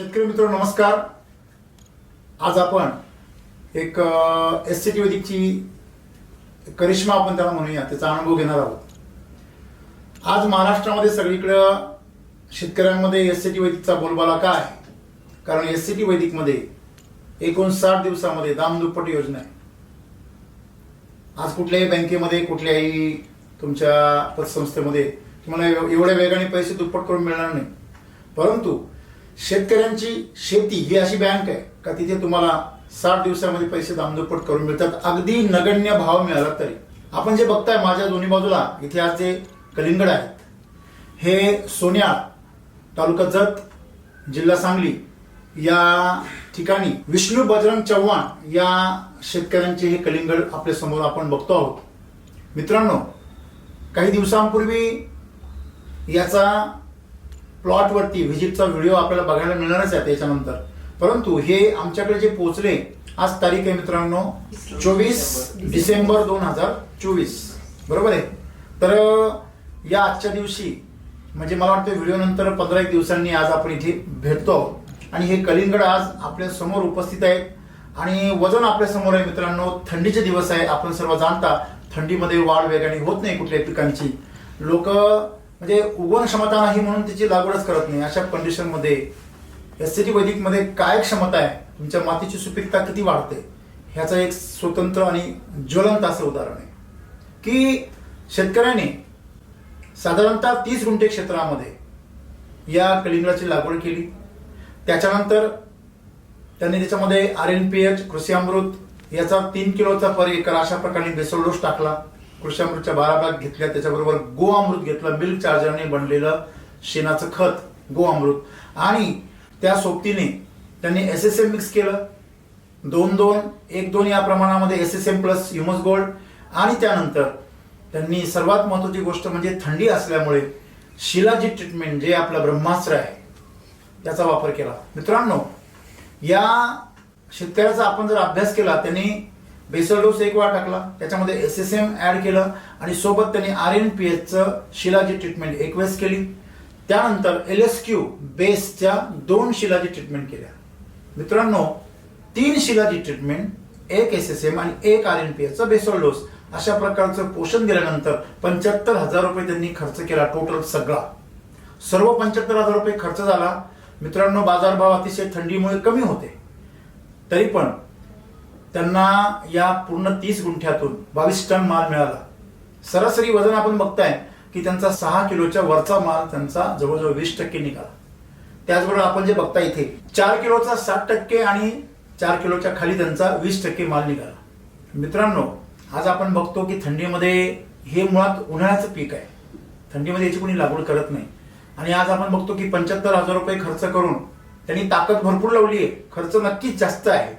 शेतकरी मित्र नमस्कार. आज आपण एक एस सी टी वेदिकची करिश्मा आपण त्याला म्हणूया त्याचा अनुभव घेणार आहोत. आज महाराष्ट्रामध्ये सगळीकडं शेतकऱ्यांमध्ये एस सी टी वैदिकचा बोलबाला काय कारण एस सी टी वैदिकमध्ये एकोणसाठ दिवसामध्ये दामदुप्पट योजना आहे. आज कुठल्याही बँकेमध्ये कुठल्याही तुमच्या पतसंस्थेमध्ये तुम्हाला एवढ्या वेगाने पैसे दुप्पट करून मिळणार नाही. परंतु शेतकऱ्यांची शेती ही अशी बँक आहे का तिथे तुम्हाला साठ दिवसामध्ये पैसे दामदुप्पट करून मिळतात? अगदी नगण्य भाव मिळाला तरी. आपण जे बघताय माझ्या दोन्ही बाजूला इथे आज जे कलिंगड आहेत हे सोन्या तालुका जत जिल्हा सांगली या ठिकाणी विष्णू बजरंग चव्हाण या शेतकऱ्यांचे हे कलिंगड आपल्यासमोर आपण बघतो आहोत. मित्रांनो काही दिवसांपूर्वी याचा प्लॉटवरती व्हिजिटचा व्हिडिओ आपल्याला बघायला मिळणारच आहे त्याच्यानंतर. परंतु हे आमच्याकडे जे पोहोचले आज तारीख आहे मित्रांनो चोवीस डिसेंबर दोन हजार चोवीस. बरोबर आहे? तर या आजच्या दिवशी म्हणजे मला वाटतं व्हिडिओ नंतर पंधरा एक दिवसांनी आज आपण इथे भेटतो. आणि हे कलिंगड आज आपल्यासमोर उपस्थित आहेत. आणि वजन आपल्यासमोर आहे मित्रांनो थंडीचे दिवस आहे. आपण सर्व जाणता थंडीमध्ये वाढ वेगाने होत नाही कुठल्याही पिकांची. लोक म्हणजे उगवण क्षमता नाही म्हणून त्याची लागवडच करत नाही. अशा कंडिशनमध्ये एस सी टी वैदिकमध्ये काय क्षमता आहे? तुमच्या मातीची सुपीकता किती वाढते? ह्याचं एक स्वतंत्र आणि ज्वलंत असं उदाहरण आहे. की शेतकऱ्याने साधारणतः तीस गुंठे क्षेत्रामध्ये या कलिंगडाची लागवड केली. त्याच्यानंतर त्यांनी त्याच्यामध्ये आर एन पी एच कृषी अमृत याचा तीन किलोचा पर एकर अशा प्रकारे बेसोल डोस टाकला. कृषीअमृतच्या बारा भाग घेतल्या त्याच्याबरोबर गो अमृत घेतलं मिल्क चार्जरने बनलेलं शेणाचं खत गो अमृत आणि त्या सोबतीने त्यांनी एस एस एम मिक्स केलं. दोन दोन एक दोन या प्रमाणामध्ये S S M plus humus gold आणि त्यानंतर त्यांनी सर्वात महत्वाची गोष्ट म्हणजे थंडी असल्यामुळे शिलाजी ट्रीटमेंट जे आपलं ब्रह्मास्त्र आहे त्याचा वापर केला. मित्रांनो या शेतकऱ्याचा आपण जर अभ्यास केला त्यांनी बेसल डोस एक वेळा टाकला. त्याच्यामध्ये एस एस एम ऍड केलं आणि सोबत त्यांनी आर एन पी एचचं शिलाजी ट्रीटमेंट एक वेळेस केली. त्यानंतर एल एस क्यू बेसच्या दोन शिलाजी ट्रीटमेंट केल्या. मित्रांनो तीन शिलाजी ट्रीटमेंट एक एस एस एम आणि एक आर एन पी एचचा बेसल डोस अशा प्रकारचं पोषण दिल्यानंतर पंच्याहत्तर हजार रुपये त्यांनी खर्च केला टोटल सगळा. सर्व पंच्याहत्तर हजार रुपये खर्च झाला. मित्रांनो बाजारभाव अतिशय थंडीमुळे कमी होते. तरी पण त्यांना या पूर्ण तीस गुंठ्यातून बावीस टन माल मिळाला. सरासरी वजन आपण बघताय की त्यांचा सहा किलोच्या वरचा माल त्यांचा जवळजवळ वीस टक्के निघाला. त्याचबरोबर आपण जे बघता इथे चार किलोचा साठ टक्के आणि चार किलोच्या खाली त्यांचा वीस टक्के माल निघाला. मित्रांनो आज आपण बघतो की थंडीमध्ये हे मुळात उन्हाळ्याचं पीक आहे. थंडीमध्ये याची कोणी लागवड करत नाही. आणि आज आपण बघतो की पंच्याहत्तर हजार रुपये खर्च करून त्यांनी ताकद भरपूर लावली आहे खर्च नक्कीच जास्त आहे.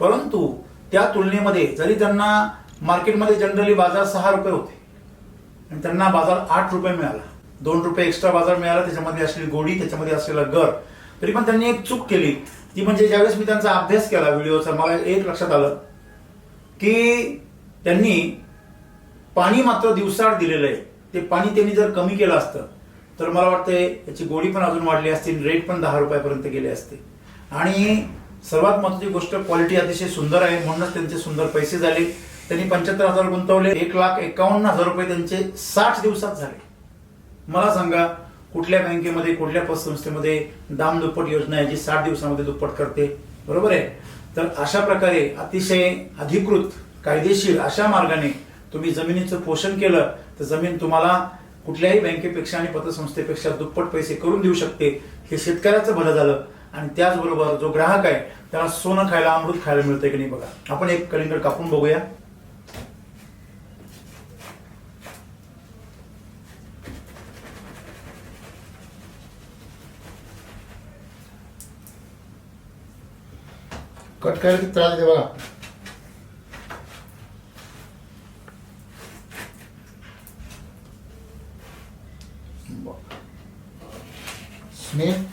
परंतु त्या तुलनेमध्ये जरी त्यांना मार्केटमध्ये जनरली बाजार सहा रुपये होते आणि त्यांना बाजार आठ रुपये मिळाला. दोन रुपये एक्स्ट्रा बाजार मिळाला त्याच्यामध्ये असलेली गोडी त्याच्यामध्ये असलेला गर तरी पण त्यांनी एक चूक केली. ती म्हणजे ज्यावेळेस मी त्यांचा अभ्यास केला व्हिडिओचा मला एक लक्षात आलं की त्यांनी पाणी मात्र दिवसाआड दिलेलं आहे. ते पाणी त्यांनी जर कमी केलं असतं तर मला वाटतंय याची गोडी पण अजून वाढली असती रेट पण दहा रुपयापर्यंत गेले असते. आणि सर्वात महत्वाची गोष्ट क्वालिटी अतिशय सुंदर आहे. म्हणूनच त्यांचे सुंदर पैसे झाले. त्यांनी पंच्याहत्तर हजार गुंतवले. एक लाख एकावन्न हजार रुपये त्यांचे साठ दिवसात झाले. मला सांगा कुठल्या बँकेमध्ये कुठल्या पतसंस्थेमध्ये दाम दुप्पट योजना आहे जी साठ दिवसामध्ये दुप्पट करते? बरोबर आहे? तर अशा प्रकारे अतिशय अधिकृत कायदेशीर अशा मार्गाने तुम्ही जमिनीचं पोषण केलं तर जमीन तुम्हाला कुठल्याही बँकेपेक्षा आणि पतसंस्थेपेक्षा दुप्पट पैसे करून देऊ शकते. हे शेतकऱ्याचं भलं झालं. आणि त्याचबरोबर जो ग्राहक आहे त्याला सोनं खायला अमृत खायला मिळतंय की नाही बघा. आपण एक कलिंगड कापून बघूया. कट करायला किती त्रास बघा. स्नेह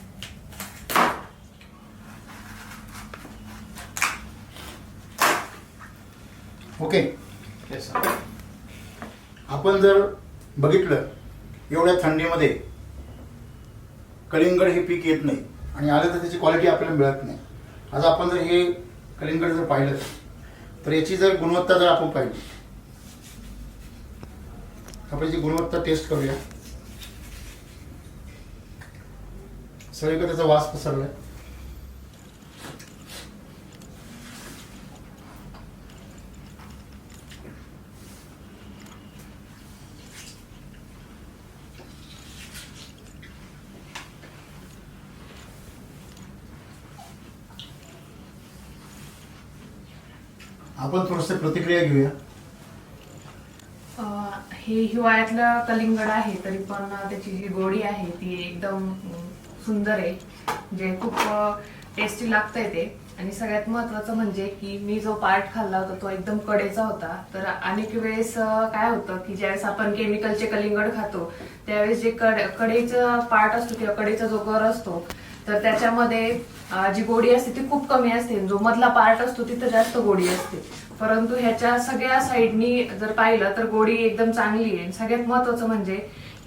ओके आपण जर बघितलं एवढ्या थंडीमध्ये कलिंगड हे पीक येत नाही आणि आलं तर त्याची क्वालिटी आपल्याला मिळत नाही. आज आपण जर हे कलिंगड जर पाहिलं तर याची जर गुणवत्ता जर आपण पाहिली आपण याची गुणवत्ता टेस्ट करूया. सगळीकडे त्याचा वास पसरलाय. आपण थोडस प्रतिक्रिया घेऊया. अं, हे हिवाळ्यातलं कलिंगड आहे तरी पण त्याची जी गोडी आहे ती एकदम अं, सुंदर आहे. जे खूप टेस्टी लागतंय ते. आणि सगळ्यात महत्वाचं म्हणजे की मी जो पार्ट खाल्ला होता तो एकदम कडेचा होता. तर अनेक वेळेस अं, काय होतं की ज्यावेळेस आपण केमिकलचे कलिंगड खातो त्यावेळेस जे कड कडेचा पार्ट असतो किंवा कडेचा जो गर असतो तर त्याच्यामध्ये जी गोडी असते ती खूप कमी असते. जो मधला पार्ट असतो तिथं जास्त गोडी असते. परंतु ह्याच्या सगळ्या साईडनी जर पाहिलं तर गोडी एकदम चांगली आहे. सगळ्यात महत्वाचं म्हणजे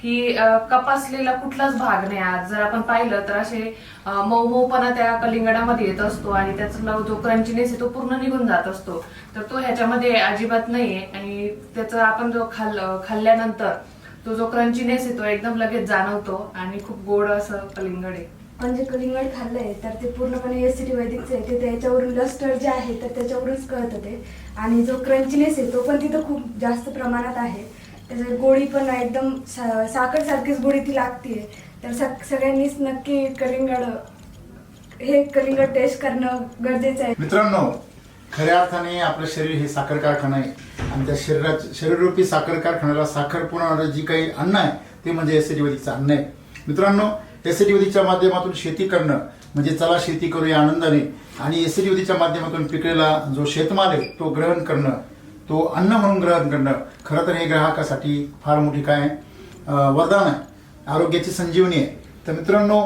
की कपासलेला कुठलाच भाग नाही. आज जर आपण पाहिलं तर असे मऊ मऊपणा त्या कलिंगडामध्ये येत असतो आणि त्याचा जो क्रंचीनेस आहे तो पूर्ण निघून जात असतो. तर तो ह्याच्यामध्ये अजिबात नाहीये आणि त्याचा आपण जो खाल खाल्ल्यानंतर तो जो क्रंचीनेस आहे तो एकदम लगेच जाणवतो आणि खूप गोड असं कलिंगड आहे. पण जे कलिंगड खाल्लंय तर ते पूर्णपणे एसिडी वैदिकचं आहे. ते त्याच्यावरून लस्टर जे आहे तर त्याच्यावरूनच कळतं ते. आणि जो क्रंचीनेस आहे तो पण तिथं खूप जास्त प्रमाणात आहे. त्याची गोळी पण एकदम सा साखर सारखीच गोळी ती लागतीये. तर सगळ्यांनीच नक्की कलिंगड हे कलिंगड टेस्ट करणं गरजेचं आहे. मित्रांनो खऱ्या अर्थाने आपलं शरीर हे साखर कारखाना आहे. आणि त्या शरीरात शरीररूपी साखर कारखान्याला साखर पुरवणारं जी काही अन्न आहे ते म्हणजे एसिडीवरीचं अन्न आहे. मित्रांनो एस एसिडीवरीच्या माध्यमातून शेती करणं म्हणजे चला शेती करूया आनंदाने. आणि एस एसिडीवरीच्या माध्यमातून पिकलेला जो शेतमाल आहे तो ग्रहण करणं तो अन्न म्हणून ग्रहण करणं खरं तर हे ग्राहकासाठी फार मोठी काय वरदान आहे. आरोग्याची संजीवनी आहे. तर मित्रांनो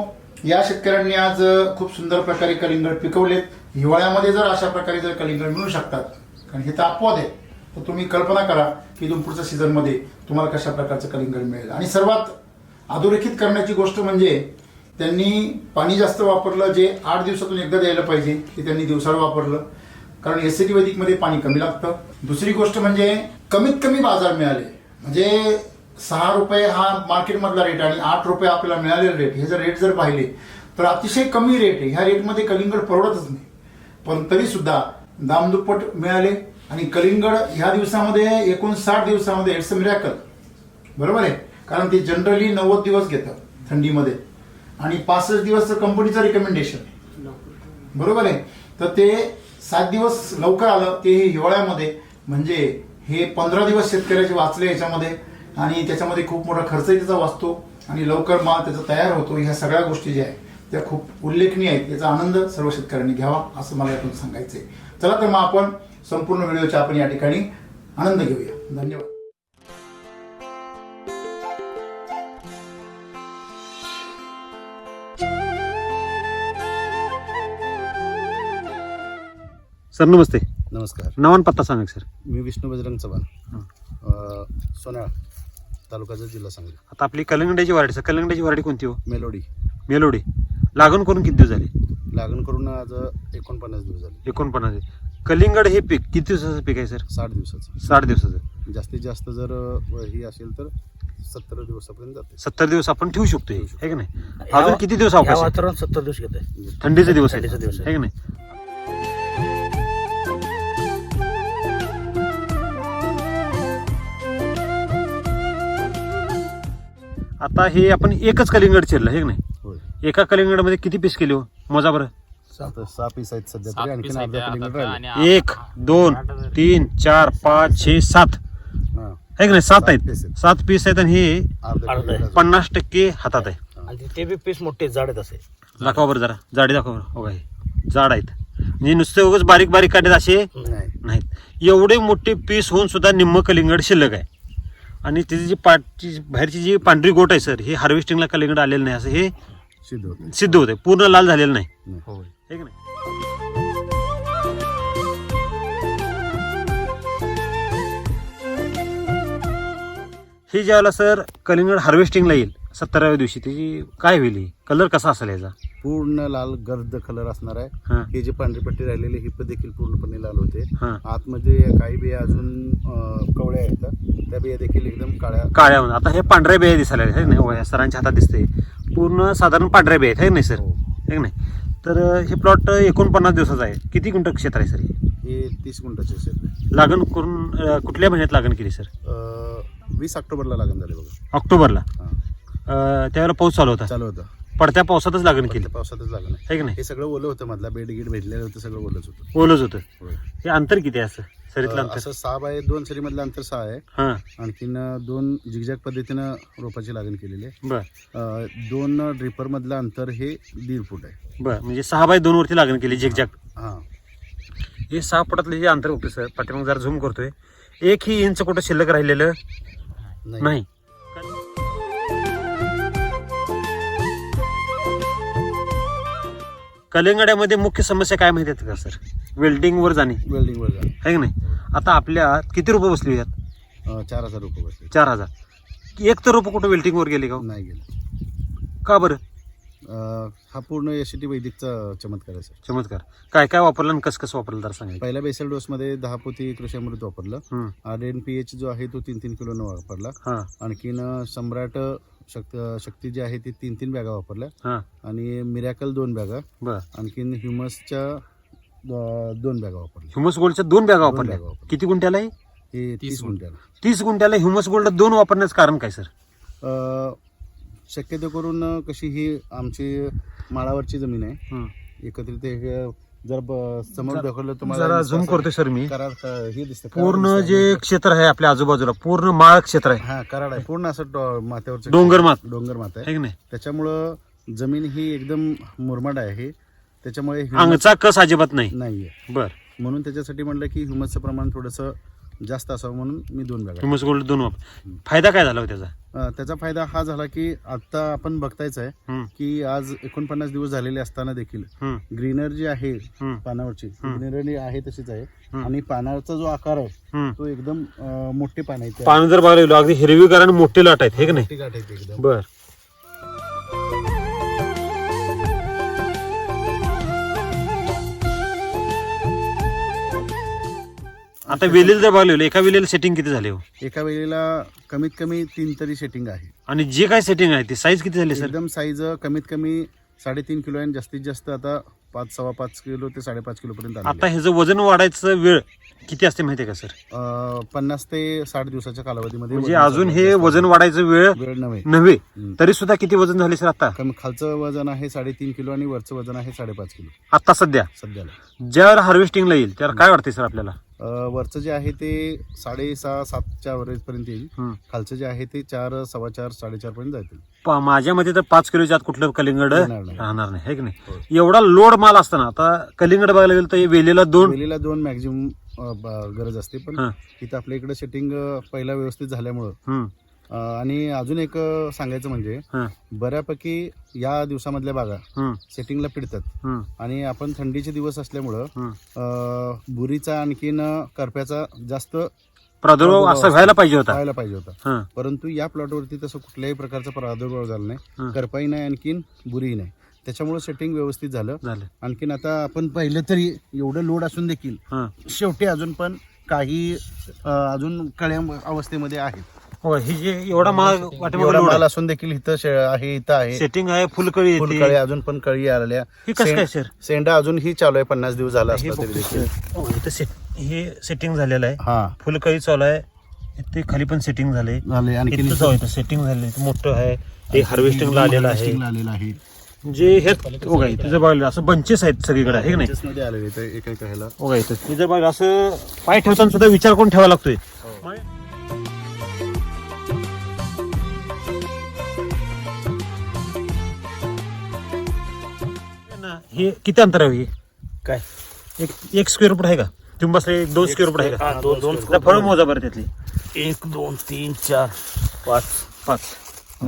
या शेतकऱ्यांनी आज खूप सुंदर प्रकारे कलिंगड पिकवलेत. हिवाळ्यामध्ये जर अशा प्रकारे जर कलिंगड मिळू शकतात कारण हे तर अपवाद आहे तर तुम्ही कल्पना करा की तुम पुढच्या सीझनमध्ये तुम्हाला कशा प्रकारचं कलिंगड मिळेल. आणि सर्वात अधोरेखित करण्याची गोष्ट म्हणजे त्यांनी पाणी जास्त वापरलं जे आठ दिवसातून एकदा द्यायला पाहिजे ते त्यांनी दिवसाळ वापरलं. कारण एसीटी वैदिकमध्ये पाणी कमी लागतं. दुसरी गोष्ट म्हणजे कमीत कमी बाजार मिळाले. म्हणजे सहा रुपये हा मार्केटमधला रेट आणि आठ रुपये आपल्याला मिळालेला रेट हे जर रेट जर पाहिले तर अतिशय कमी रेट आहे. ह्या रेटमध्ये कलिंगड परवडतच नाही. पण तरी सुद्धा दामदुप्पट मिळाले आणि कलिंगड ह्या दिवसामध्ये एकूण साठ दिवसामध्ये इट्स अ मिरॅकल बरोबर आहे? कारण ते जनरली नव्वद दिवस घेतं थंडीमध्ये. आणि पासष्ट दिवस तर कंपनीचं रिकमेंडेशन आहे बरोबर आहे? तर ते सात दिवस लवकर आलं ते हे हिवाळ्यामध्ये. म्हणजे हे पंधरा दिवस शेतकऱ्याचे वाचले याच्यामध्ये. आणि त्याच्यामध्ये खूप मोठा खर्चही त्याचा वाचतो. आणि लवकर माल त्याचा तयार होतो. ह्या सगळ्या गोष्टी ज्या आहेत त्या खूप उल्लेखनीय आहेत. याचा आनंद सर्व शेतकऱ्यांनी घ्यावा असं मला यातून सांगायचं आहे चला तर मग आपण संपूर्ण व्हिडिओचा आपण या ठिकाणी आनंद घेऊया. धन्यवाद. सर नमस्ते. नमस्कार. नावान पत्ता सांगा सर. मी विष्णू बजरंग चव्हाण. हां. अ, सोनाळ तालुक्याचा जिल्हा सांगली. आता आपली कलंगड्याची व्हरायटी सर. कलंगड्याची व्हरायटी कोणती हो? मेलोडी. मेलोडी. लागण करून किती दिवस झाले? लागण करून आज एकोणपन्नास दिवस झाले. एकोणपन्नास कलिंगड हे पीक किती दिवसाचं पीक आहे सर? साठ दिवसाचं. साठ दिवसाचं. जास्तीत जास्त जर अ, ही असेल तर सत्तर दिवसापर्यंत जाते. सत्तर दिवस आपण ठेवू शकतो. हे आहे का नाही? अजून किती दिवस या अवकाश आहे? वातावरण सत्तर दिवस घेत आहे थंडीचे दिवस आहे थंडीचे दिवस आहे. आहे का नाही? आता हे आपण एकच कलिंगड चिरलं का नाही? होय. एका कलिंगडमध्ये किती पीस केले हो? मोजा बरं. आता सहा पीस आहेत सध्या तरी आणखीन अर्धा किलोमीटर राहिले. एक दोन तीन चार पाच छे सात. हां. आहे का नाही? सात आहेत. सात पीस आहेत आणि हे अर्धा अर्धा आहे. किलोमीटर पन्नास टक्के हातात आहे. आणि ते बी पीस मोठे जाड आहेत असे. दाखवा बरं जरा. जाडी दाखवा बरं. हो हे जाड आहेत. म्हणजे नुसते उगाच बारीक बारीक काढत असे नाही. नाहीत. एवढे मोठे पीस होऊन सुद्धा निम्म कलिंगड शिल्लक आहे. आणि त्याची जी पाठची बाहेरची जी पांढरी गोट आहे सर हे हार्वेस्टिंगला कलिंगड आलेलं नाही असं हे सिद्ध होते सिद्ध होते पूर्ण लाल झालेलं नाही. हे. की नाही? हे ज्यावेळेला सर कलिंगड हार्वेस्टिंगला येईल सत्तराव्या दिवशी त्याची काय होईल? कलर कसा असेल याचा? पूर्ण लाल गर्द कलर असणार आहे. हा. हे जे पांढरी पट्टी राहिलेली ही पण देखील पूर्णपणे लाल होते. हा. आतमध्ये काही बिया अजून अं, कवळ्या आहेत. त्या बिया देखील एकदम काळ्या. काळ्या आता हे पांढऱ्या बिया दिसायला लागल्या, है नाही? हो, सरांच्या हातात दिसते पूर्ण साधारण पांढऱ्या बिया आहेत है नाही सर? हो. है नाही? तर अं, हे प्लॉट एकोणपन्नास दिवसाचा आहे. किती गुंठ क्षेत्र आहे सर? हे? हे तीस गुंठाचे शेत आहे. लागण करून अं, कुठल्या महिन्यात लागण केली सर? अं, वीस ऑक्टोबरला लागण झाले बघा. ऑक्टोबरला? हा. अं, त्यावेळेला पाऊस चालू होता. चालू होतं. पडत्या पावसातच लागण केली. पावसातच लागण. आहे है की नाही? हे सगळं ओलं होतं मधला बेड गिड भेटलेलं होतं सगळं ओलंच होतं. ओलच होतं. होय. हे अंतर किती आहे असं? सरीतलं अंतर? असं सहा बाय दोन सरी मधलं अंतर सहा आहे. हां. आणखीन दोन झिगझॅग पद्धतीनं रोपाची लागण केलेली आहे. बर. अं, दोन ड्रिपर मधलं अंतर हे दीड फूट आहे. बर म्हणजे सहा बाय दोन वरती लागण केली झेकझॅक हा हे. सहा फुटातलं जे अंतर होतं सर. पाठीमाग जरा झूम करतोय. एक ही इंच कुठं शिल्लक राहिलेलं? नाही. कलिंगड्यामध्ये मुख्य समस्या काय माहिती आहेत का सर? वेल्डिंग वर जाणे. वेल्डिंग वर जा. आहे की नाही? आता आपल्या किती रुपये बसली यात? अं, चार हजार रुपये बसले. चार हजार. एक तर रुपये कुठं वेल्डिंग वर गेले का हो? नाही गेले. का बरं? अं, हा पूर्ण एस टी वैदिकचा चमत्कार आहे सर. चमत्कार. काय काय वापरलं आणि कसं कसं वापरलं जरा सांगायचं पहिल्या बेसल डोसमध्ये दहा पोती कृषी अमृत वापरलं. हम्म. आर एन पी एच जो आहे तो तीन तीन किलोनं वापरला. हां. आणखीन अं, सम्राट शक्ती शक्ती जी आहे ती तीन तीन बॅगा वापरल्या. हां. आणि मिरॅकल दोन बॅगा. बर. आणखीन ह्युमसच्या दोन बॅगा वापरल्या. ह्युमस गोल्डच्या दोन बॅगा वापरल्या. किती गुंठ्याला आहे? हे तीस गुंठ्याला. तीस गुंठ्याला ह्युमस गोल्ड दोन वापरण्याचं कारण काय सर? अं, शक्यतो करून कशी ही आमची माळावरची जमीन आहे. हं. एकत्रित जर समोर दाखवलं जरा झूम करतोय सर मी. करार हे दिसतं. कराड पूर्ण. जे क्षेत्र आहे आपल्या आजूबाजूला पूर्ण माळ क्षेत्र आहे. हा कराड आहे. पूर्ण असं डो- माथ्यावरचं डोंगर मात. डोंगर मात आहे. आहे की नाही? त्याच्यामुळं जमीन ही एकदम मुरमाड आहे त्याच्यामुळे humus अंगचा कस अजिबात नाही. नाहीये. बर. म्हणून त्याच्यासाठी म्हटलं की ह्युमसचं प्रमाण थोडंसं जास्त असावं म्हणून मी दोन बॅगा ह्युमस गोल्ड दोन फायदा काय झाला हो त्याचा? त्याचा फायदा हा झाला की आता आपण बघतायच आहे की आज एकोणपन्नास दिवस झालेले असताना देखील ग्रीनरी आहे हम्म, पानावरची. ग्रीनरी आहे तशीच आहे. आणि पानाचा जो आकार आहे. तो एकदम मोठे पान आहे. पानं जर बघायला अगदी हिरवीगार आणि मोठे लाट आहेत हे की नाही? बर. आता वेलीला जर बघायला गेलो एका वेलीला सेटिंग किती झाले हो? एका वेळेला कमीत कमी तीन तरी सेटिंग आहे. आणि जे काय सेटिंग आहे ती साईज किती झाली सर एकदम साईज कमीत कमी साडेतीन किलो आणि जास्तीत जास्त आता पाच सव्वा पाच किलो ते साडेपाच किलो पर्यंत आता ह्याचं वजन वाढायचं वेळ किती असते माहितीये का सर पन्नास ते साठ दिवसाच्या कालावधीमध्ये म्हणजे वजन अजून हे जास्त वजन वाढायचं वेळ वेळ नव्हे. नव्हे. हम्म. तरी सुद्धा किती वजन झाले सर आता? कमी खालचं वजन आहे साडेतीन किलो आणि वरचं वजन आहे साडेपाच किलो. आता सध्या? सध्याला. ज्यावेळेला हार्वेस्टिंगला येईल त्याला काय वाटते सर आपल्याला? वरचं जे आहे ते साडेसहा सातच्या पर्यंत येईल हम्म. खालचं जे आहे ते चार सव्वा चार साडेचार पर्यंत जातील पा- माझ्या मते तर पाच किलोच्या आत कुठलं कलिंगड येणार नाही. राहणार नाही है की हो. नाही एवढा लोड माल असताना आता कलिंगड बघायला गेलं तर हे वेलीला दोन वेलीला दोन मॅक्झिमम गरज असते पण हा. इथं आपल्या इकडे सेटिंग पहिला व्यवस्थित झाल्यामुळं हम्म, आणि अजून एक सांगायचं म्हणजे हा, बऱ्यापैकी या दिवसामधल्या बागा सेटिंगला पिडतात. आणि आपण थंडीचे दिवस असल्यामुळं. अं, बुरीचा आणखीन करप्याचा जास्त प्रादुर्भाव असा व्हायला पाहिजे होता. व्हायला पाहिजे होता. हा, परंतु या प्लॉटवरती तसं कुठल्याही प्रकारचा प्रादुर्भाव झाला नाही. हं. करपाई नाही आणखीन बुरी नाही. त्याच्यामुळे सेटिंग व्यवस्थित झालं. झालं. आणखीन आता आपण पाहिलं तरी एवढं लोड असून देखील हा. शेवटी अजून पण काही अं, अजून कळ्या अवस्थेमध्ये आहेत. हो ही जे एवढा एवढा वाटेमागे माल असून देखील इथं शे- आहे इथं आहे. सेटिंग आहे फुलकळी फुलकळी येते. अजून पण कळी आलेल्या. ही कसं काय सें- सर सेंडा अजून ही चालू आहे पन्नास दिवस झाला हे असला तरी बघतो देखील. सर. हो, इथं हे सेटिंग झालेलं आहे. हा. फुलकळी चालू आहे. इथे खाली पण सेटिंग झाले झाले आणखी इथं सेटिंग झाले मोठं आहे. ते हार्वेस्टिंगला आलेलं आहे. आलेलं आहे. जे हे बघा इथे जर बघायला असं बंचेस आहेत सगळीकडे आहे की नाही? मध्ये आलेले ते एक एक ह्याला बघा इथं. हे जर बघा असं पाय ठेवताना सुद्धा विचार करून ठेवावा लागतोय. हे किती अंतर आहे हे काय? एक एक स्क्वेअर फूट आहे का? तुम्ही बसले एक दोन स्क्वेअर फूट आहे का? हा, दोन दोन फळं मोजा बरं त्यातली. एक दोन तीन चार पाच. पाच.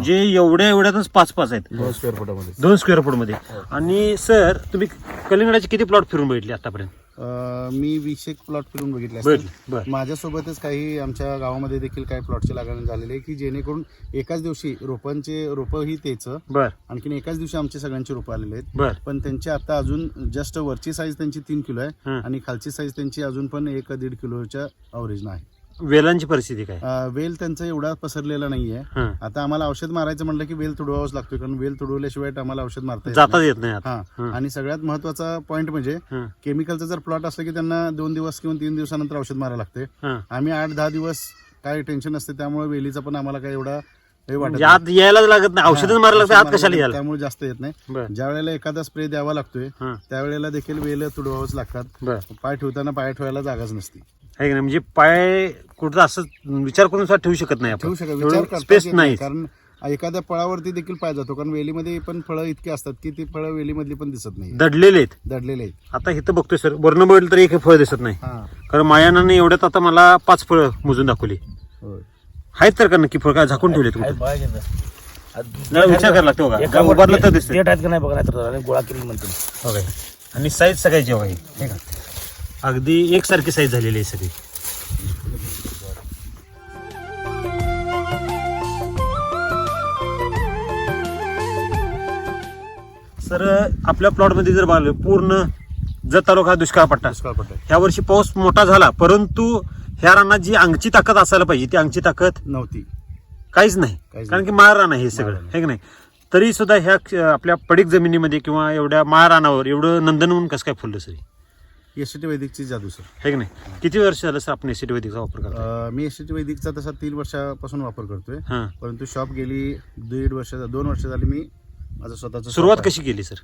जे एवढ्या एवढ्यातच पाच पाच आहेत. दोन स्क्वेअर फुटामध्ये दोन स्क्वेअर फूटमध्ये. आणि सर तुम्ही कलिंगडाचे किती प्लॉट फिरून बघितले आतापर्यंत? अं, मी वीस एक प्लॉट फिरून बघितले बर असतील. बर माझ्यासोबतच काही आमच्या गावामध्ये देखील काही प्लॉटची लागण झालेली आहे की जेणेकरून एकाच दिवशी रोपांचे रोपं ही तेच बर. आणखीन एकाच दिवशी आमचे सगळ्यांचे रोपं आलेले आहेत. बर. पण त्यांची आता अजून जस्ट वरची साईज त्यांची तीन किलो आहे हं. आणि खालची साईज त्यांची अजून पण एक दीड किलोच्या अवरेजनं आहे. वेलांची परिस्थिती काय? अं, वेल त्यांचा एवढा पसरलेला नाहीये. हं. आता आम्हाला औषध मारायचं म्हटलं की वेल तुडवावंच लागतो कारण वेल तुडवल्याशिवाय आम्हाला औषध मारता येत जाताच नाही. येत नाही आता. हा. आणि सगळ्यात महत्त्वाचा पॉईंट म्हणजे हं. केमिकलचा जर प्लॉट असला की त्यांना दोन दिवस किंवा तीन दिवसानंतर औषध मारायला लागते हं. आम्ही आठ दहा दिवस काय टेन्शन नसते त्यामुळे वेलीचा पण आम्हाला काही एवढा हे वाटत म्हणजे आत यायलाच लागत नाही. औषधच मारायला लागतं आत औषध कशाला मारायला यायला? त्यामुळे जास्त येत नाही. ज्या वेळेला एखादा स्प्रे द्यावा लागतोय हं. त्यावेळेला देखील वेल तुडवावंच लागतात. बर. पाय ठेवताना पाय ठेवायला जागाच नसते. आहे का नाही? म्हणजे पाय कुठं असं विचार करून सुद्धा ठेवू शकत नाही ठेवू शकत. आपण स्पेस येत नाही कारण एखाद्या फळावरती देखील पाय जातो कारण वेलीमध्ये पण फळं इतकी असतात की ती फळं वेलीमधली पण दिसत नाही. दडलेले आहेत. दडलेले आहेत. आता इथं बघतोय सर वर्ण बघितलं तर एक फळ दिसत नाही. हा. कारण मायानाने एवढ्यात आता मला पाच फळं मोजून दाखवली. होय. आहेत तर का नक्की फळ? काय झाकून ठेवले आहेत तुम्ही. जरा विचार करायला लागतो उभारलं तर वर दिसतंय. देठ आहेत का नाही बघा नाही तर आणि गोळा केली म्हणतो हो आणि साईज सगळ्याची हवा आहे हे का? अगदी एकसारखी साईज झालेली आहे सगळी. सर आपल्या प्लॉटमध्ये जर पाहिलं पूर्ण जत तालुका हा दुष्काळ पट्टा. दुष्काळ पडतोय ह्या वर्षी पाऊस मोठा झाला परंतु ह्या रानात जी अंगची ताकद असायला पाहिजे ती अंगची ताकद नव्हती. काहीच नाही. काहीच कारण. की माळ रान आहे हे सगळं हे की नाही? तरी सुद्धा ह्या क्ष- आपल्या पडीक जमिनीमध्ये किंवा एवढ्या माळ रानावर एवढं नंदनवन कसं काय फुललं सर? एस टी वैदिकची जादू सर. हे की नाही? किती वर्ष झालं सर आपण एसिड वैदिकचा वापर करतो अं, मी एस टी वैदिकचा तसा तीन वर्षापासून वापर करतोय. हां. परंतु शॉप गेली दीड वर्ष दोन वर्ष झाली मी माझं स्वतःचं shop सुरुवात आहे. कशी केली सर?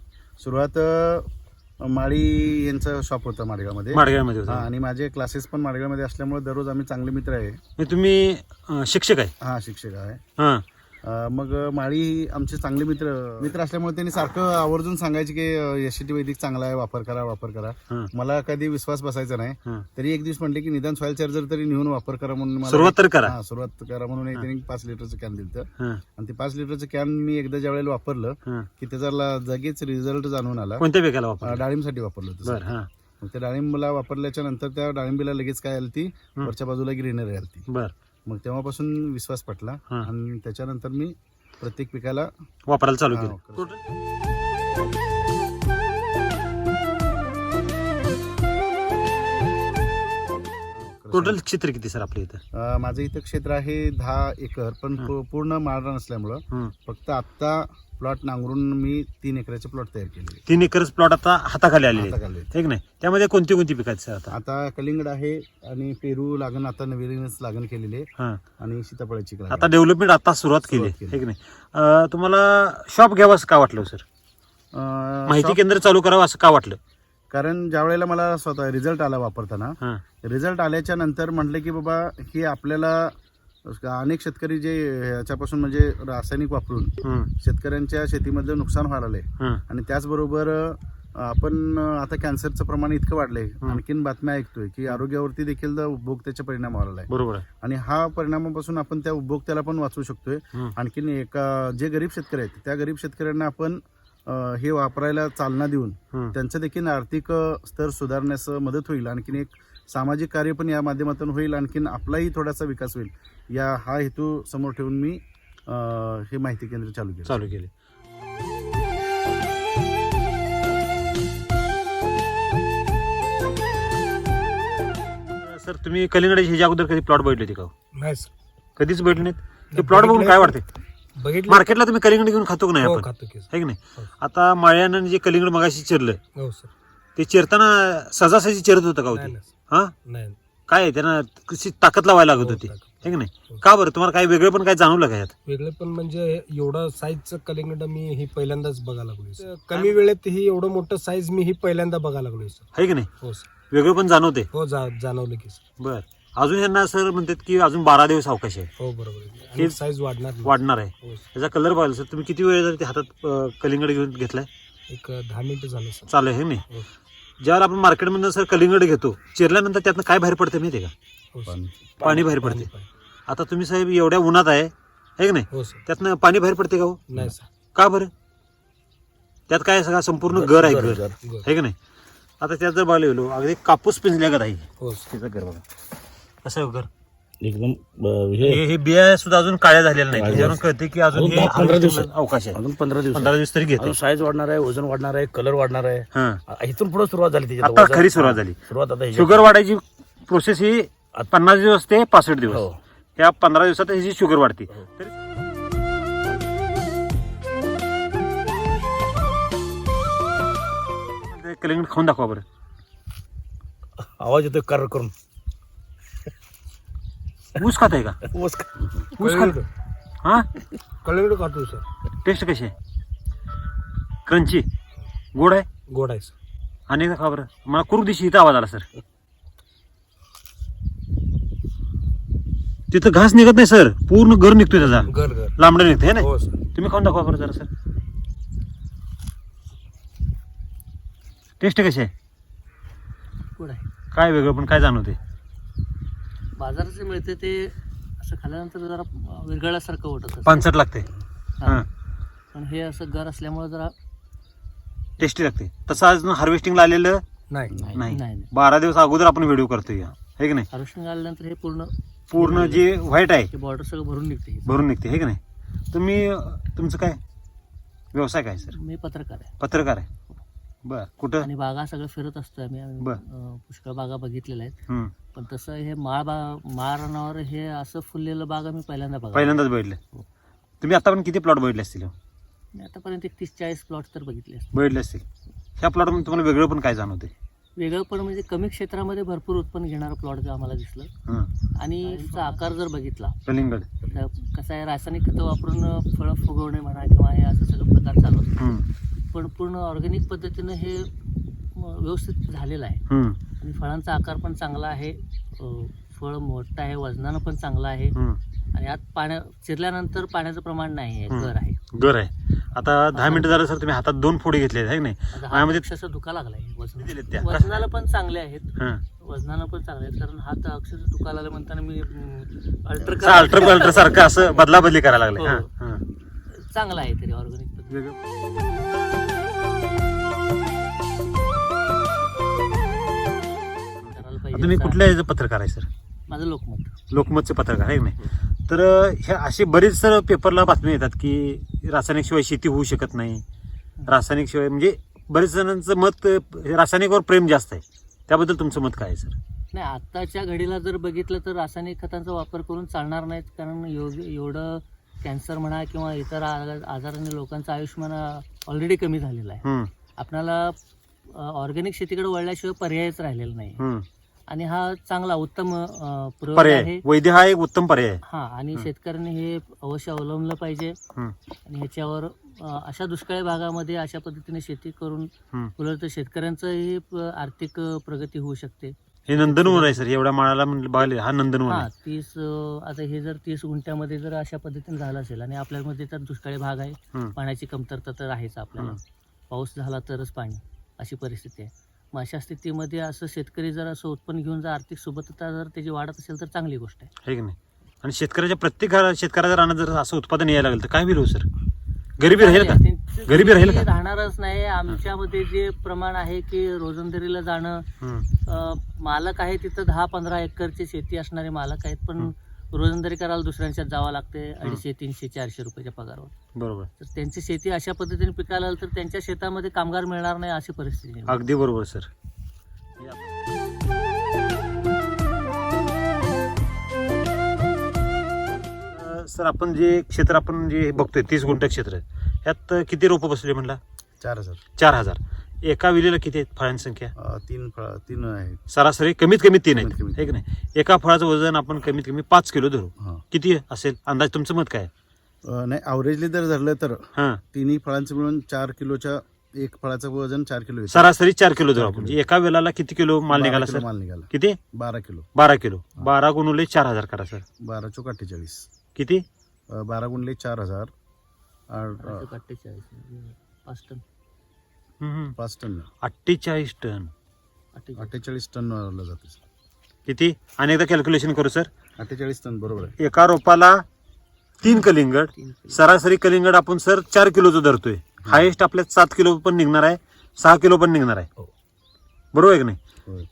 सुरुवात अं, माळी यांचं शॉप होतं माडगावमध्ये माडगावमध्ये हा होतं. आणि माझे क्लासेस पण माडगावमध्ये असल्यामुळे दररोज आम्ही चांगले मित्र आहे. म्हणजे तुम्ही अं, शिक्षक आहे? हा शिक्षक आहे. हां. मग माळी आमचे चांगले मित्र. मित्र असल्यामुळे त्यांनी सारखं आवर्जून सांगायचे की एस टी वैदिक चांगला आहे वापर करा वापर करा. हां. मला कधी विश्वास बसायचा नाही. हां. तरी एक दिवस म्हणले की निदान सॉईल चार्जर तरी नेऊन वापर करा म्हणून सुरुवात करा. हा सुरुवात करा म्हणून त्यांनी पाच लिटरचं कॅन दिलं हां. आणि ते पाच लिटरचं कॅन मी एकदा ज्या वेळेला वापरलं हां. की त्याचा लगेच रिझल्ट जाणून आला. कोणत्या पिकाला डाळिंबसाठी वापरलं होतं हां. त्या डाळिंबला वापरल्याच्या नंतर त्या डाळिंबीला लगेच काय आली ती हं. वरच्या बाजूला ग्रीनरी आली ती बर. मग तेव्हापासून विश्वास पटला हं. आणि त्याच्यानंतर मी प्रत्येक पिकाला वापरायला चालू हा, केलं टोटल क्षेत्र किती सर आपल्या इथं? अं, माझं इथं क्षेत्र आहे दहा एकर पण हं. पू- पूर्ण माळरान असल्यामुळं हं. फक्त आत्ता प्लॉट नांगरून मी तीन एकराचे प्लॉट तयार केले तीन एकरच प्लॉट आता हाताखाली आलेले आहेत. हाताखाली. हे की नाही? त्यामध्ये कोणती कोणती पिकं आहेत सर आता? आता कलिंगड आहे आणि पेरू लागण आता नवीनच लागण केलेली आहे. हां. आणि सीताफळाची लागण. आता डेव्हलपमेंट आता सुरुवात केली सुरुवात केली. हे की नाही? अं, तुम्हाला शॉप घ्यावं असं का वाटलं सर? अं, माहिती केंद्र चालू करावं असं का वाटलं? कारण ज्या वेळेला मला स्वतः रिझल्ट आला वापरताना हां. रिझल्ट आल्याच्यानंतर म्हटलं की बाबा ही आपल्याला अनेक शेतकरी जे ह्याच्यापासून म्हणजे रासायनिक वापरून हं, शेतकऱ्यांच्या शेतीमधलं नुकसान व्हायला लागलंय हं, आणि त्याचबरोबर अं, आपण आता कॅन्सरचं प्रमाण इतकं वाढलंय. आणखीन बातम्या ऐकतोय की आरोग्यावरती देखील उपभोक्त्याचे परिणाम व्हायला आहे बरोबर आहे. आणि हा परिणामापासून आपण त्या उपभोक्त्याला पण वाचवू शकतोय. हं, आणखीन एक जे गरीब शेतकरी आहेत त्या गरीब शेतकऱ्यांना आपण हे वापरायला चालना देऊन. त्यांचं देखील आर्थिक स्तर सुधारण्यास मदत होईल. आणखीन एक सामाजिक कार्य पण या माध्यमातून होईल. आणखीन आपलाही थोडासा विकास होईल. या हा हेतू समोर ठेवून मी हे माहिती केंद्र चालू केलं. चालू केले. सर तुम्ही कलिंगडाची ह्याच्या अगोदर कधी प्लॉट बघितले होते का हो? नाही सर. कधीच भेटले नाहीत? ते प्लॉट बघून काय वाटते बघितलं? मार्केटला तुम्ही कलिंगड घेऊन खातो का नाही हो आपण? खातो की सर. है की नाही? हो. आता माळ्यानं जे कलिंगड मगाशी चिरलं हो सर. ते चिरताना सजासजी चिरत होतं का नाही होती नाही. हा? नाही. काय आहे, त्यांना कशी ताकद लावायला लागत हो, होती? ताकद. है की नाही. का बरं? तुम्हाला काय वेगळं पण काय जाणवलं का यात? वेगळं पण म्हणजे एवढं साईजचं कलिंगड मी ही पहिल्यांदाच बघायला लागलोय सर. कमी वेळेत ही एवढं मोठं साईज मी ही पहिल्यांदा बघायला लागलोय सर. है की नाही? हो सर. वेगळं पण जाणवते हो जा जाणवलं की सर. बर. अजून यांना सर म्हणतात की अजून बारा दिवस अवकाश आहे हो बरोबर. हे- साईज वाढणार. वाढणार आहे हो. त्याचा कलर बघायला सर तुम्ही किती वेळ झाली ते हातात अं, कलिंगड घेऊन घेतलाय एक दहा मिनिटं झालं सर चालू आहे नाही हो. ज्यावेळेला आपण मार्केटमधून सर कलिंगड घेतो चिरल्यानंतर त्यातनं काय बाहेर पडतं माहिती आहे का हो सर. पाणी. पाणी बाहेर पडते. पाणी. आता तुम्ही साहेब एवढ्या उन्हात आहे है की नाही हो सर त्यातनं पाणी बाहेर पडते का हो नाही सर का बरं त्यात काय सगळा संपूर्ण घर आहे घर. है की नाही आता त्यात जर बघायला गेलो अगदी कापूस पिंजल्या का आहे हो तिचं घर बघा कसं आहे घर एकदम हे हे हे बिया सुद्धा अजून काळ्या झालेल्या नाही त्याच्यावरून कळते की अजून अजून हे दहा पंधरा दिवसात. अवकाश आहे अजून पंधरा दिवस पंधरा दिवस तरी घेते अजून साईज वाढणार आहे वजन वाढणार आहे कलर वाढणार आहे हा आ- इथून पुढे सुरुवात झाली त्याच्यात. आता वजन- खरी सुरुवात झाली. सुरुवात आता ह्याच्यात. शुगर वाढायची प्रोसेस ही पन्नास दिवस ते पासष्ट दिवस हो. ह्या पंधरा दिवसात ह्याची शुगर वाढते तरी- ते कलिंगड खाऊन दाखवा बरं आवाज येतोय कर करून ऊस खात आहे का? ऊस ऊस खात हा? कलिंगड काढतो सर? टेस्ट कशी आहे? क्रंची. गोड आहे? गोड आहे सर. अनेकदा खा बरं. मला कुरूक दिशी इथं आवाज आला सर. तिथं घास निघत नाही सर. पूर्ण घर निघतोय त्याचा. घर घर. लांबडं निघतंय ना? हो सर. तुम्ही खाऊन दाखवा बरं जरा सर. टेस्ट कशी आहे? गोड आहे. काय वेगळं पण काय जाणवते बाजारात जे मिळते ते असं खाल्ल्यानंतर जरा विरघळल्यासारखं वाटत. पानसट लागते. हा. हां. पण हे असं घर असल्यामुळे जरा टेस्टी लागते. तसं आज हार्वेस्टिंगला आलेलं नाही. नाही. नाही. नाही बारा दिवस अगोदर आपण व्हिडिओ करतोय हे की नाही? हार्वेस्टिंग आल्यानंतर हे पूर्ण पूर्ण जे व्हाईट आहे. हे बॉर्डर सगळं भरून निघते. भरून निघते. हे की नाही? तुम्ही तुमचं काय? व्यवसाय काय सर? मी पत्रकार आहे. पत्रकार आहे. बर कुठं आणि बागा सगळं फिरत असतो आम्ही आम्ही, बर. अं, पुष्कळ बागा बघितलेल्या आहेत हम्म. पण तसं हे माळ बा माळ रानावर हे असं फुललेलं बागा मी पहिल्यांदा बघा पहिल्यांदाच बघितलं हो. तुम्ही आता पण किती प्लॉट बघितले असतील हो? मी आतापर्यंत एक तीस चाळीस प्लॉट तर बघितले असतील. बघितले असतील ह्या प्लॉटमध्ये तुम्हाला वेगळं पण काय जाणवते वेगळं पण म्हणजे कमी क्षेत्रामध्ये भरपूर उत्पन्न घेणारं प्लॉट आम्हाला दिसलं हां आणि त्याचा आकार जर बघितला कलिंगड तर कसं आहे रासायनिक खतं वापरून फळं फुगवणे म्हणा किंवा हे असं सगळं प्रकार चालू असतात. पण पूर्ण ऑर्गॅनिक पद्धतीनं हे व्यवस्थित झालेलं आहे. हम्म. आणि फळांचा आकार पण चांगला आहे. अ, फळ मोठं आहे वजनानं पण चांगलं आहे. हम्म. आणि आत पाण्या चिरल्यानंतर पाण्याचं प्रमाण नाही आहे हम्म. घर आहे. गर आहे. आता दहा मिनिटं झालं सर तुम्ही हातात दोन फोडी घेतले आहे नाही? आता हा अक्षरशः धुका लागलाय दिलेत त्या. वजन वजनाला पण चांगले आहेत. हां वजनाला पण चांगले आहेत कारण हात अक्षरशः धुका लागला म्हणताना मी अल्टर अल्ट्रा अल्ट्रा सारखं असं बदला बदली करायला लागले. हो. हां हां. चांगला आहे तरी ऑर्गॅनिक. वेगळं. तुम्ही कुठल्या याचं पत्रकार आहे सर? माझं लोकमत. लोकमतचे पत्रकार आहे नाही? तर हे असे बरेच सर पेपरला बातम्या येतात की रासायनिक शिवाय शेती होऊ शकत नाही. रासायनिक शिवाय म्हणजे बरेच जणांचं मत रासायनिकवर प्रेम जास्त आहे. त्याबद्दल तुमचं मत काय आहे सर? नाही आत्ताच्या घडीला जर बघितलं तर रासायनिक खतांचा वापर करून चालणार नाहीत कारण एवढं कॅन्सर म्हणा किंवा इतर आजाराने लोकांचं आयुष्यमान ऑलरेडी कमी झालेलं आहे. आपल्याला ऑर्गॅनिक शेतीकडे वळल्याशिवाय पर्यायच राहिलेला नाही. आणि हा चांगला उत्तम प्रयोग पर्याय. आहे. वैद्य हा एक उत्तम पर्याय हा आणि शेतकऱ्यांनी हे अवश्य अवलंबलं पाहिजे. आणि ह्याच्यावर अशा दुष्काळी भागामध्ये अशा पद्धतीने शेती करून. उलट शेतकऱ्यांचंही आर्थिक प्रगती होऊ शकते. हे नंदनवन आहे सर. एवढ्या माळाला म्हणलं बघायला हा नंदनवन हा आहे. तीस अं, आता हे जर तीस गुंठ्यामध्ये जर अशा पद्धतीने झालं असेल आणि आपल्यामध्ये तर दुष्काळी भाग आहे हम्म. पाण्याची कमतरता तर आहेच आपल्याला. पाऊस झाला तरच पाणी अशी परिस्थिती आहे. मग अशा स्थितीमध्ये असं शेतकरी जर असं उत्पन्न घेऊन जर आर्थिक सुबत्ता जर त्याची वाढत असेल तर चांगली गोष्ट आहे. है की नाही? आणि शेतकऱ्याच्या प्रत्येक घरा शेतकऱ्याच्या रानात जर असं उत्पादन यायला लागलं तर काय होईल हो सर? गरिबी राहील का? त्यांची गरिबी राहील का? राहणारच नाही. आमच्यामध्ये जे प्रमाण आहे की रोजंदारीला जाणं हम्म, अं, मालक आहे तिथं दहा पंधरा एकरची शेती असणारे मालक आहेत पण रोजंदारी करायला दुसऱ्यांच्यात जावं लागते अडीचशे तीनशे चारशे रुपयाच्या पगारावर. बरोबर. तर त्यांची शेती अशा पद्धतीने पिकायला तर त्यांच्या शेतामध्ये कामगार मिळणार नाही अशी परिस्थिती निर्माण अगदी बरोबर सर. सर आपण जे क्षेत्र आपण जे बघतोय तीस गुंठ क्षेत्र ह्यात किती रोपं बसले म्हणला? चार हजार. चार हजार. एका विलीला किती आहेत फळांची संख्या? तीन फळ तीन आहेत. सरासरी कमीत कमी तीन आहेत. कमीत कमी है की नाही? एका फळाचं वजन आपण कमीत कमी पाच किलो धरू. हां. किती असेल? अंदाज तुमचं मत काय अं, नाही अवरेजली जर धरलं तर हां. तिन्ही फळांचं मिळून चार किलोच्या एक फळाचं वजन चार किलो येतं. सरासरी चार किलो धरू आपण. म्हणजे एका वेळेला किती किलो माल बारा निघाला किलो सर? माल निघाला. किती? बारा किलो. बारा किलो. बारा गुणुले चार हजार करा सर. बारा चोक अठ्ठेचाळीस किती? अं, बारा गुणले चार हजार. आठ- अं, अठ्ठेचाळीस पाच टन. पाच टन. अठ्ठेचाळीस टन. अठ्ठेचाळीस. अठ्ठेचाळीस टन ला जाते किती? आणि एकदा कॅल्क्युलेशन करू सर. अठ्ठेचाळीस टन बरोबर आहे. एका रोपाला तीन कलिंगड. तीन. सरासरी कलिंगड आपण सर चार किलोचं धरतोय. हायेस्ट आपल्यात सात किलो पण निघणार आहे सहा किलो पण निघणार आहे. हो. बरोबर आहे की नाही? होय.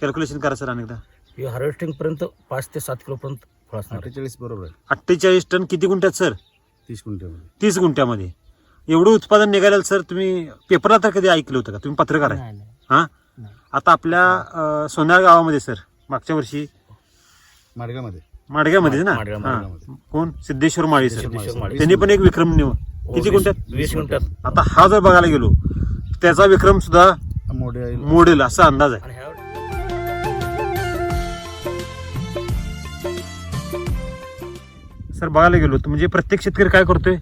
कॅल्क्युलेशन करा सर अनेकदा. हे हार्वेस्टिंग पर्यंत पाच ते सात किलो पर्यंत फळ असणार आहे. अठ्ठेचाळीस बरोबर आहे. अठ्ठेचाळीस टन किती गुंठ्यात सर? तीस क्विंटलमध्ये तीस गुंठ्यामध्ये. एवढं उत्पादन निघालं सर तुम्ही पेपरला तर कधी ऐकलं होतं का? तुम्ही पत्रकार आहे. नाही नाही. हा? नाही. आता आपल्या अं, सोनार गावामध्ये सर मागच्या वर्षी. माडगामध्ये माडग्यामध्येच ना? हा. कोण? सिद्धेश्वर माळी सर. सिद्धेश्वर माळी. त्यांनी पण एक विक्रम निव हो, किती गुंठ्यात? वीस मिनिटात आता हा जर बघायला गेलो त्याचा विक्रम सुद्धा मोठे मोडेल असा अंदाज आहे. आणि ह्या सर बघायला गेलो तर म्हणजे प्रत्येक शेतकरी काय करतोय?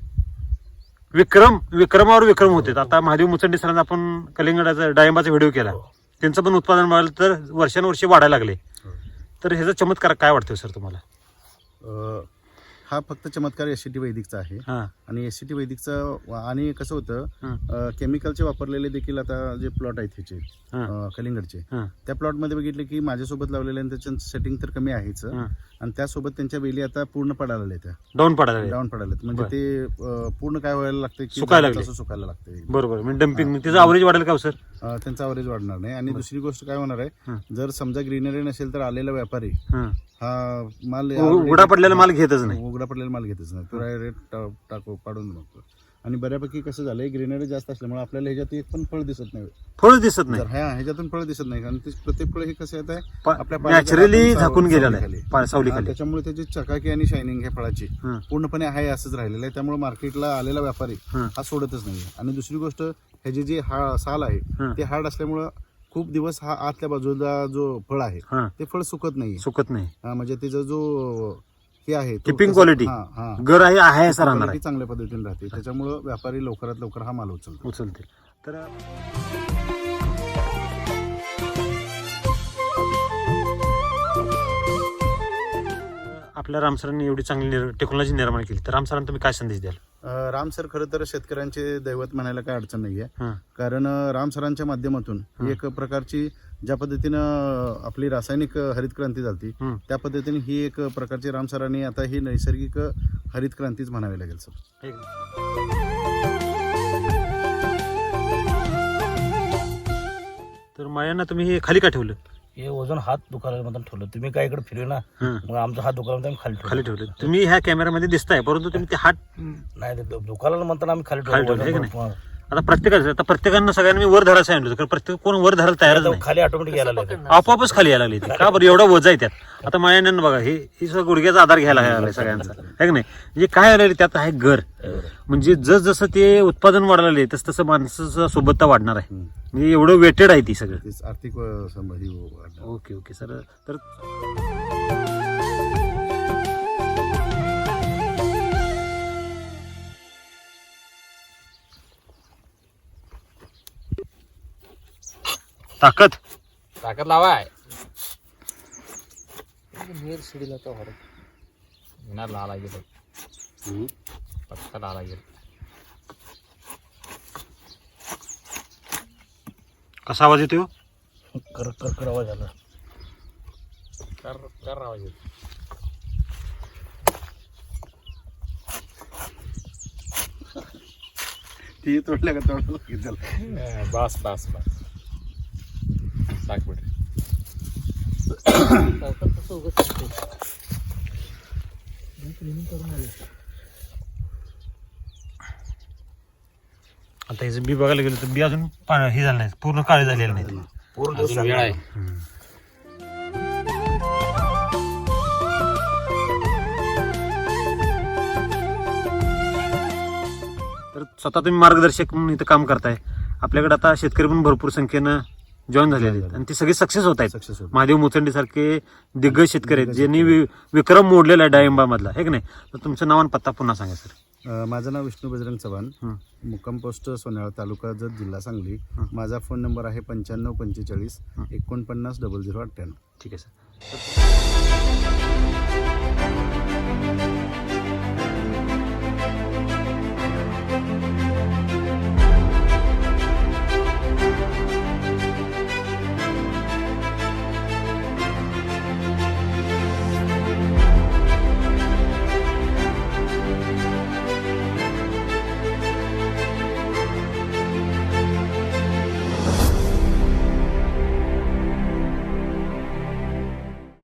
विक्रम विक्रमावर विक्रम होते. आता महादेव मुचंडी सरांचा आपण कलिंगडाचा डाळिंबाचा व्हिडिओ केला. त्यांचं पण उत्पादन बघायला तर वर्षानुवर्षे वाढायला लागले. तर ह्याचा चमत्कार काय वाटतोय सर तुम्हाला? हा फक्त चमत्कार एस सी टी वैदिकचा आहे हा आणि एस सी टी वैदिकचं आणि कसं होतं हं. केमिकलचे वापरलेले देखील आता जे प्लॉट आहेत ह्याचे हं. अं, कलिंगडचे हं. त्या प्लॉटमध्ये बघितले की माझ्यासोबत लावलेले आणि त्याचं सेटिंग तर कमी आहेच हं. आणि त्यासोबत त्यांच्या वेली आता पूर्ण पडायला लागल्या त्या डाऊन पडायला लागले. डाऊन पडायला. म्हणजे बरं. ते अं, पूर्ण काय व्हायला लागतं की सुकायला लागले. सुकायला लागतं बरोबर म्हणजे डम्पिंग त्याचं अवरेज वाढेल का सर अं, त्यांचा अवरेज वाढणार नाही आणि दुसरी गोष्ट काय होणार हं. आहे जर समजा ग्रीनरी नसेल तर आलेला व्यापारी हं. माल उघडा पडलेला माल घेतच नाही उघडा पडलेला माल घेतच नाही तो रेट टाकू पाडून बघतो. आणि बऱ्यापैकी कसं झालंय ग्रीनरी जास्त असल्यामुळे आपल्याला ह्याच्यात एक पण फळ दिसत नाही. फळ दिसत नाही. जर ह्या ह्याच्यातून फळ दिसत नाही. कारण ते प्रत्येक फळ हे कसं येत आहे आपल्या नॅचरली झाकून गेलेलं आहे सावलीखाली. त्याच्यामुळे त्याची चकाकी आणि शायनिंग ह्या फळाची. पूर्णपणे आहे असंच राहिलेलं आहे. त्यामुळे मार्केटला आलेला व्यापारी हं. सोडतच नाही आणि दुसरी गोष्ट ह्याची जी हा साल आहे. ते हार्ड असल्यामुळं खूप दिवस हा आतल्या बाजूला जो फळ आहे ते फळ सुकत नाही सुकत नाही. म्हणजे त्याचा जो हे आहे. तो Keeping कसं- quality. हा हा. गर आहे आहे असं राहणार क्वालिटी आहे. चांगल्या पद्धतीने राहते. त्याच्यामुळं व्यापारी लवकरात लवकर हा माल उचलतो उचलतील. तर आपल्या रामसरांनी एवढी चांगली टेक्नॉलॉजी निर्माण केली. तर रामसरांना तुम्ही काय संदेश द्याल? अं, राम सर खरं तर शेतकऱ्यांचे दैवत म्हणायला काय अडचण नाहीये. हां. कारण अं, राम सरांच्या माध्यमातून. एक प्रकारची ज्या पद्धतीनं अं, आपली रासायनिक अं, हरित क्रांती झाली हं. त्या पद्धतीने ही एक प्रकारची राम सरांनी आता ही नैसर्गिक अं, हरित क्रांतीच म्हणावी लागेल सर. एक- तर मायांना तुम्ही हे खाली का ठेवलं? हे वजन हात दुखायला म्हणून ठेवलं. तुम्ही काय इकडे फिरवे ना हं. मग आमचा हात दुखायला आम्ही खाली ठेवलं. खाली ठेवलं. तुम्ही ह्या कॅमेऱ्यामध्ये दिसताय परंतु तुम्ही ते हात नाही ते दुखायला म्हणताना आम्ही खाली खाली ठेवलं. हे की आता प्रत्येकाचं आता प्रत्येकांना सगळ्यांना मी वर धरायला सांगितलं होतं, कारण प्रत्येक कोण वर धरायला तयारच नाही. खाली ऑटोमॅटिक यायला लागलं? आपोआपच खाली यायला लागली ती. का बरं? एवढा वजा आहे त्यात. आता मायानं बघा हे ही सगळं गुडघ्याचा आधार घ्यायला लागलाय सगळ्यांचा. आहे की नाही? म्हणजे काय आलेलं त्यात आहे घर. म्हणजे जस जसं ते उत्पादन वाढायला लागले तस तसं माणसाचं सोबतता वाढणार आहे. हं. म्हणजे एवढं वेटेड आहे ती सगळं. तेच आर्थिक अं, संबंध ही वाढणार. Okay okay. सर तर ताकद. ताकद लावाय. नेर शिडीला तो हर येणार लाला गेलो. पक्का लाला गेलो. कसा आवाज येतो कर कर कर आवाज आला. कर कर आवाज येतो ती तोडल्या का तोडलं बस बस बस. आले आता बी बघायला गेलं तर बी अजून पा- हे झालं नाही पूर्ण काळे झालेले नाही पूर्ण अजून वेळ आहे. तर स्वतः तुम्ही मार्गदर्शक म्हणून इथं काम करताय. आपल्याकडे आता शेतकरी पण भरपूर संख्येनं जॉईन झालेले आहेत. आणि ते सगळे सक्सेस होत आहेत. सक्सेस महादेव मुचंडी सारखे दिग्गज शेतकरी आहेत ज्यांनी वि- विक्रम मोडलेला आहे डाळिंबा मधला हे की नाही? तर तुमचं नाव आणि पत्ता पुन्हा सांगा सर. अं, माझं नाव विष्णू बजरंग चव्हाण. हं. मुक्काम पोस्ट सोन्याळ तालुका जत जिल्हा सांगली. हं. माझा फोन नंबर आहे पंच्याण्णव पंचेचाळीस हं. एकोणपन्नास डबल झिरो अठ्ठ्याण्णव. ठीक आहे सर.